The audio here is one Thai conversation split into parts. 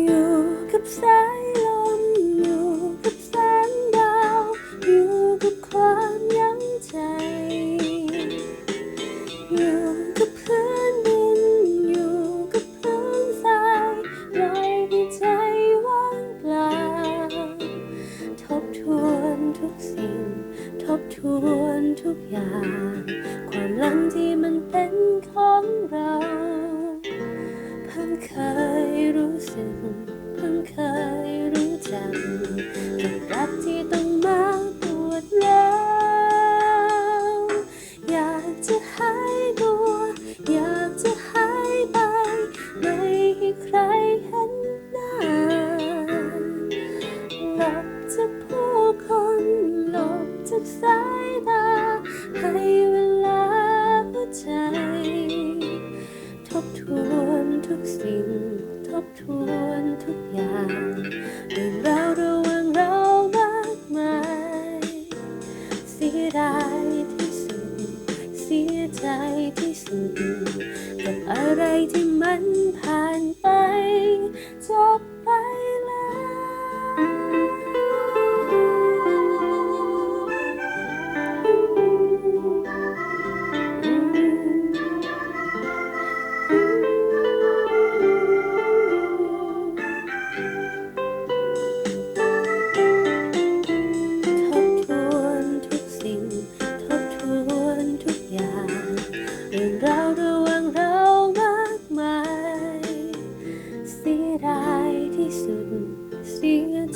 อยู่กับสายลมอยู่กับแสงดาว อยู่กับความยั้งใจ อยู่กับพื้นดินอยู่กับพื้นทรายลอยให้ใจว่างเปล่าทบทวนทุกสิ่ง ทบทวนทุกอย่าง ความหลังที่มันเป็นของเราเพิ่งเคย รู้สึกเพิ่งเคยรู้จัก นทุกอย่างเรื่องราวระหว่างเรามากมายเสียดายที่สุด เสียใจที่สุด กับอะไรที่มันผ่าน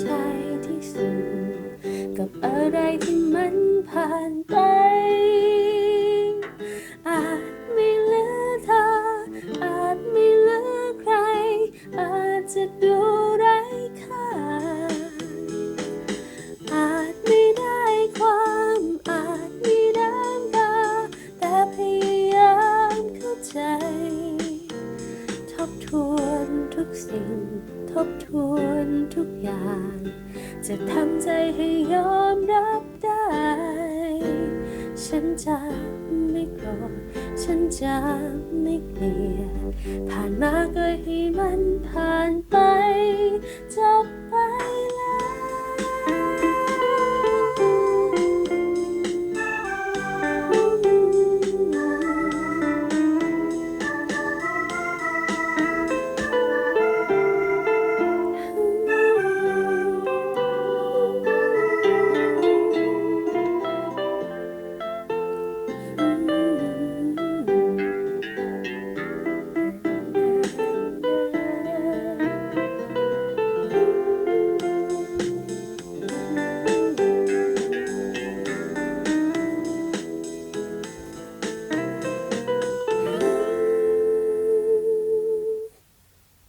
ใจที่สุด กับอะไรที่มันผ่านไป อาจไม่เหลือเธอ อาจไม่เหลือใคร อาจจะดูไร้ค่าอา ทุกสิ่ง ทบทวนทุกอย่าง จะทำใจให้ยอมรับได้ ฉันจะไม่โกรธฉันจะไม่เกลียดผ่านมาก็ให้มันผ่านไปจะ